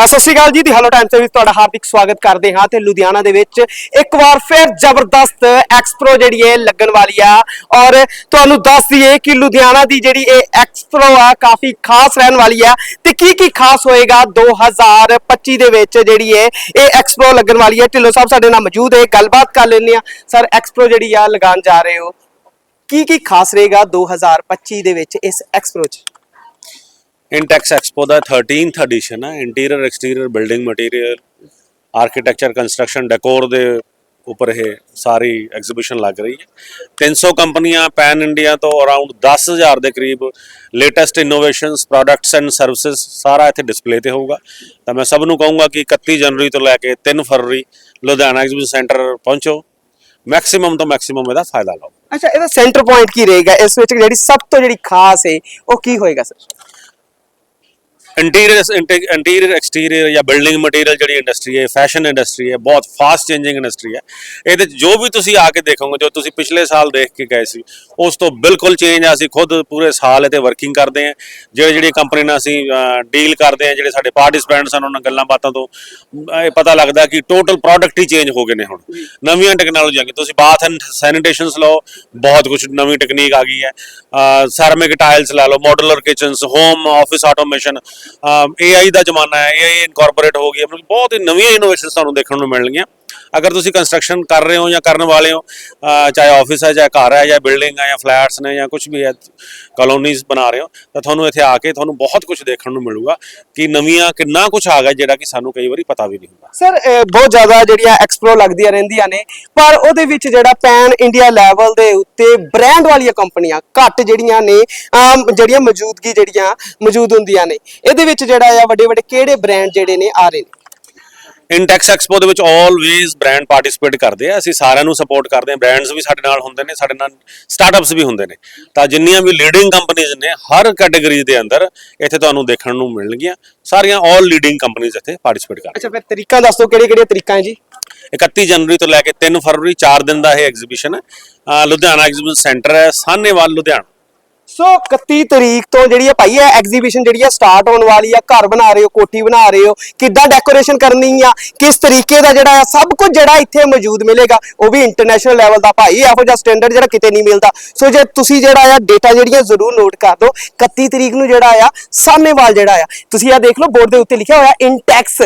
ਸਤਿ ਸ਼੍ਰੀ ਅਕਾਲ ਜੀ ਦੀ hello Times ਦੇ ਵਿੱਚ ਤੁਹਾਡਾ ਹਾਰਦਿਕ ਸਵਾਗਤ ਕਰਦੇ ਹਾਂ ਤੇ ਲੁਧਿਆਣਾ ਦੇ ਵਿੱਚ ਇੱਕ ਵਾਰ ਫਿਰ ਜ਼ਬਰਦਸਤ ਐਕਸਪੋ ਜਿਹੜੀ ਹੈ ਲੱਗਣ ਵਾਲੀ ਆ। ਔਰ ਤੁਹਾਨੂੰ ਦੱਸ ਦਈਏ ਕਿ ਲੁਧਿਆਣਾ ਦੀ ਜਿਹੜੀ ਇਹ ਐਕਸਪੋ ਆ ਕਾਫੀ ਖਾਸ ਰਹਿਣ ਵਾਲੀ ਆ ਤੇ ਕੀ ਕੀ ਖਾਸ ਹੋਏਗਾ 2025 ਦੇ ਵਿੱਚ ਜਿਹੜੀ ਹੈ ਇਹ ਐਕਸਪੋ ਲੱਗਣ ਵਾਲੀ ਹੈ ਢਿੱਲੋਂ ਸਾਹਿਬ, ਸਾਡੇ ਨਾਲ ਮੌਜੂਦ ਹੈ, ਗੱਲਬਾਤ ਕਰ ਲੈਂਦੇ ਆ ਸਰ ਐਕਸਪੋ ਜਿਹੜੀ ਆ ਲਗਾਉਣ ਜਾ ਰਹੇ ਹੋ, ਕੀ ਕੀ ਖਾਸ ਰਹੇਗਾ 2025 ਦੇ ਵਿੱਚ ਇਸ ਐਕਸਪੋ 'ਚ? ਇਨਟੈਕਸ ਐਕਸਪੋ ਦਾ 13th ਐਡੀਸ਼ਨ ਹੈ interior exterior building material architecture construction decor ਦੇ ਉੱਪਰ ਇਹ ਸਾਰੀ ਐਗਜ਼ੀਬਿਸ਼ਨ ਲੱਗ ਰਹੀ ਹੈ। 300 ਕੰਪਨੀਆਂ ਪੈਨ ਇੰਡੀਆ ਤੋਂ ਅਰਾਊਂਡ 10000 ਦੇ ਕਰੀਬ latest innovations products and services ਸਾਰਾ ਇੱਥੇ ਡਿਸਪਲੇ ਤੇ ਹੋਊਗਾ। ਤਾਂ ਮੈਂ ਸਭ ਨੂੰ ਕਹੂੰਗਾ ਕਿ 31 ਜਨਵਰੀ ਤੋਂ ਲੈ ਕੇ 3 ਫਰਵਰੀ ਲੁਧਿਆਣਾ ਐਗਜ਼ੀਬਿਸ਼ਨ ਸੈਂਟਰ ਪਹੁੰਚੋ। ਮੈਕਸਿਮਮ ਤੋਂ ਮੈਕਸਿਮਮ ਇਹਦਾ ਫਾਇਦਾ ਲਓ। ਅੱਛਾ, ਇਹਦਾ ਸੈਂਟਰ ਪੁਆਇੰਟ ਕੀ ਰਹੇਗਾ? ਇਸ ਵਿੱਚ ਜਿਹੜੀ ਸਭ ਤੋਂ ਜਿਹੜੀ ਖਾਸ ਹੈ, ਉਹ ਕੀ ਹੋਏਗਾ ਸਰ ਇੰਟੀਰੀਅਰ ਇੰਟੀਰੀਅਰ ਐਕਸਟੀਰੀਅਰ ਜਾਂ ਬਿਲਡਿੰਗ ਮਟੀਰੀਅਲ ਜਿਹੜੀ ਇੰਡਸਟਰੀ ਹੈ ਫੈਸ਼ਨ ਇੰਡਸਟਰੀ ਹੈ, ਬਹੁਤ ਫਾਸਟ ਚੇਂਜਿੰਗ ਇੰਡਸਟਰੀ ਹੈ। ਇਹਦੇ 'ਚ ਜੋ ਵੀ ਤੁਸੀਂ ਆ ਕੇ ਦੇਖੋਗੇ, ਜੋ ਤੁਸੀਂ ਪਿਛਲੇ ਸਾਲ ਦੇਖ ਕੇ ਗਏ ਸੀ, ਉਸ ਤੋਂ ਬਿਲਕੁਲ ਚੇਂਜ ਆ, ਅਸੀਂ ਖੁਦ ਪੂਰੇ ਸਾਲ ਇਹਤੇ ਵਰਕਿੰਗ ਕਰਦੇ ਹਾਂ। ਜਿਹੜੇ ਜਿਹੜੀ ਕੰਪਨੀ ਨਾਲ ਅਸੀਂ ਡੀਲ ਕਰਦੇ ਹਾਂ, ਜਿਹੜੇ ਸਾਡੇ ਪਾਰਟਿਸਪੈਂਟਸ ਹਨ, ਉਹਨਾਂ ਗੱਲਾਂ ਬਾਤਾਂ ਤੋਂ ਇਹ ਪਤਾ ਲੱਗਦਾ ਕਿ ਟੋਟਲ ਪ੍ਰੋਡਕਟ ਹੀ ਚੇਂਜ ਹੋ ਗਏ ਨੇ ਹੁਣ। ਨਵੀਆਂ ਟੈਕਨੋਲੋਜੀ ਆ ਕੀ ਤੁਸੀਂ ਬਾਥ ਐਂਡ ਸੈਨੀਟੇਸ਼ਨਸ ਲਓ, ਬਹੁਤ ਕੁਝ ਨਵੀਂ ਟੈਕਨੀਕ ਆ ਗਈ ਹੈ। ਸੈਰਾਮਿਕ ਟਾਇਲਸ ਲਾ ਲਓ modular kitchens home office automation AI ਦਾ ਜ਼ਮਾਨਾ ਹੈ AI ਇਨਕੋਰਪੋਰੇਟ ਹੋ ਗਈ ਮਤਲਬ ਬਹੁਤ ਹੀ ਨਵੀਆਂ ਇਨੋਵੇਸ਼ਨਸ ਤੁਹਾਨੂੰ ਦੇਖਣ ਨੂੰ ਮਿਲਣਗੀਆਂ। ਅਗਰ ਤੁਸੀਂ ਕੰਸਟਰਕਸ਼ਨ ਕਰ ਰਹੇ ਹੋ ਜਾਂ ਕਰਨ ਵਾਲੇ ਹੋ ਚਾਹੇ ਆਫਿਸ ਹੈ, ਚਾਹੇ ਘਰ ਹੈ, ਜਾਂ ਬਿਲਡਿੰਗ ਹੈ, ਜਾਂ ਫਲੈਟਸ ਨੇ, ਜਾਂ ਕੁਝ ਵੀ ਹੈ ਕਲੋਨੀਜ਼ ਬਣਾ ਰਹੇ ਹੋ, ਤਾਂ ਤੁਹਾਨੂੰ ਇੱਥੇ ਆ ਕੇ ਤੁਹਾਨੂੰ ਬਹੁਤ ਕੁਝ ਦੇਖਣ ਨੂੰ ਮਿਲੂਗਾ ਕਿ ਨਵੀਆਂ ਕਿੰਨਾ ਕੁਝ ਆ ਗਿਆ ਜਿਹੜਾ ਕਿ ਸਾਨੂੰ ਕਈ ਵਾਰੀ ਪਤਾ ਵੀ ਨਹੀਂ ਹੁੰਦਾ। ਸਰ ਬਹੁਤ ਜ਼ਿਆਦਾ ਜਿਹੜੀਆਂ ਐਕਸਪਲੋ ਲੱਗਦੀਆਂ ਰਹਿੰਦੀਆਂ ਨੇ, ਪਰ ਉਹਦੇ ਵਿੱਚ ਜਿਹੜਾ ਪੈਨ ਇੰਡੀਆ ਲੈਵਲ ਦੇ ਉੱਤੇ ਬ੍ਰਾਂਡ ਵਾਲੀਆਂ ਕੰਪਨੀਆਂ ਘੱਟ ਜਿਹੜੀਆਂ ਨੇ, ਆਮ ਜਿਹੜੀਆਂ ਮੌਜੂਦਗੀ ਜਿਹੜੀਆਂ ਮੌਜੂਦ ਹੁੰਦੀਆਂ ਨੇ, ਇਹਦੇ ਵਿੱਚ ਜਿਹੜਾ ਆ ਵੱਡੇ ਵੱਡੇ ਕਿਹੜੇ ਬ੍ਰਾਂਡ ਜਿਹੜੇ ਨੇ ਆ ਰਹੇ ਨੇ? ਇੰਟੈਕਸ ਐਕਸਪੋ ਦੇ ਵਿੱਚ ਆਲਵੇਜ਼ ਬ੍ਰਾਂਡ ਪਾਰਟਿਸਿਪੇਟ ਕਰਦੇ ਆ। ਅਸੀਂ ਸਾਰਿਆਂ ਨੂੰ ਸਪੋਰਟ ਕਰਦੇ ਆ। ਬ੍ਰਾਂਡਸ ਵੀ ਸਾਡੇ ਨਾਲ ਹੁੰਦੇ ਨੇ ਸਾਡੇ ਨਾਲ ਸਟਾਰਟਅਪਸ ਵੀ ਹੁੰਦੇ ਨੇ। ਤਾਂ ਜਿੰਨੀਆਂ ਵੀ ਲੀਡਿੰਗ ਕੰਪਨੀਆਂ ਨੇ ਹਰ ਕੈਟਾਗਰੀ ਦੇ ਅੰਦਰ ਇੱਥੇ ਤੁਹਾਨੂੰ ਦੇਖਣ ਨੂੰ ਮਿਲਣਗੀਆਂ। ਸਾਰੀਆਂ ਆਲ ਲੀਡਿੰਗ ਕੰਪਨੀਆਂ ਇੱਥੇ ਪਾਰਟਿਸਿਪੇਟ ਕਰ ਅੱਛਾ ਫਿਰ ਤਰੀਕਾ ਦੱਸ ਦਿਓ ਕਿਹੜੇ ਕਿਹੜੇ ਤਰੀਕਾ ਹੈ ਜੀ? 31 ਜਨਵਰੀ ਤੋਂ ਲੈ ਕੇ 3 ਫਰਵਰੀ 4 ਦਿਨ ਦਾ ਇਹ ਐਗਜ਼ੀਬਿਸ਼ਨ ਹੈ। ਲੁਧਿਆਣਾ ਐਗਜ਼ੀਬਿਸ਼ਨ ਸੈਂਟਰ ਹੈ ਸਾਹਨੇਵਾਲ ਲੁਧਿਆਣਾ। ਸੋ 31 ਤਰੀਕ ਤੋਂ ਜਿਹੜੀ ਹੈ ਭਾਈ, ਇਹ ਐਗਜ਼ੀਬਿਸ਼ਨ ਜਿਹੜੀ ਹੈ ਸਟਾਰਟ ਹੋਣ ਵਾਲੀ ਆ, ਘਰ ਬਣਾ ਰਹੇ ਹੋ, ਕੋਠੀ ਬਣਾ ਰਹੇ ਹੋ, ਕਿੱਦਾਂ ਡੈਕੋਰੇਸ਼ਨ ਕਰਨੀ ਆ, ਕਿਸ ਤਰੀਕੇ ਦਾ ਜਿਹੜਾ ਆ, ਸਭ ਕੁਝ ਜਿਹੜਾ ਇੱਥੇ ਮੌਜੂਦ ਮਿਲੇਗਾ, ਉਹ ਵੀ ਇੰਟਰਨੈਸ਼ਨਲ ਲੈਵਲ ਦਾ ਭਾਈ, ਇਹੋ ਜਿਹਾ ਸਟੈਂਡਰਡ ਜਿਹੜਾ ਕਿਤੇ ਨਹੀਂ ਮਿਲਦਾ। ਸੋ ਜੇ ਤੁਸੀਂ ਜਿਹੜਾ ਆ ਡੇਟਾ ਜਿਹੜੀਆਂ ਜ਼ਰੂਰ ਨੋਟ ਕਰ ਦਿਓ 31 ਤਰੀਕ ਨੂੰ ਜਿਹੜਾ ਆ, ਸਾਹਮਣੇ ਸਾਹਨੇਵਾਲ ਜਿਹੜਾ ਆ, ਤੁਸੀਂ ਆ ਦੇਖ ਲਓ ਬੋਰਡ ਦੇ ਉੱਤੇ ਲਿਖਿਆ ਹੋਇਆ ਇੰਟੈਕਸ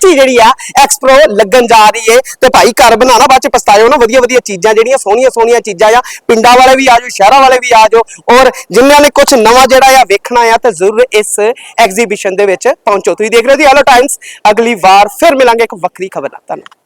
2025 ਜਿਹੜੀ ਆ ਐਕਸਪੋ ਲੱਗਣ ਜਾ ਰਹੀ ਏ। ਤੇ ਭਾਈ ਘਰ ਬਣਾਉਣਾ, ਬਾਅਦ ਚ ਪਛਤਾਇਓ ਨਾ, ਵਧੀਆ ਵਧੀਆ ਚੀਜ਼ਾਂ ਜਿਹੜੀਆਂ, ਸੋਹਣੀਆਂ ਸੋਹਣੀਆਂ ਚੀਜ਼ਾਂ ਆ। ਪਿੰਡਾਂ ਵਾਲੇ ਵੀ ਆਜੋ, ਸ਼ਹਿਰਾਂ ਵਾਲੇ ਵੀ ਆਜੋ। ਔਰ ਜਿਨ੍ਹਾਂ ਨੇ ਕੁਝ ਨਵਾਂ ਜਿਹੜਾ ਆ ਵੇਖਣਾ ਆ, ਤਾਂ ਜ਼ਰੂਰ ਇਸ ਐਗਜ਼ੀਬਿਸ਼ਨ ਦੇ ਵਿੱਚ ਪਹੁੰਚੋ। ਤੁਸੀਂ ਦੇਖ ਰਹੇ ਹੋ ਜੀ ਹੈਲੋ ਟਾਈਮਸ ਅਗਲੀ ਵਾਰ ਫਿਰ ਮਿਲਾਂਗੇ ਇੱਕ ਵੱਖਰੀ ਖਬਰ ਨਾਲ। ਧੰਨਵਾਦ।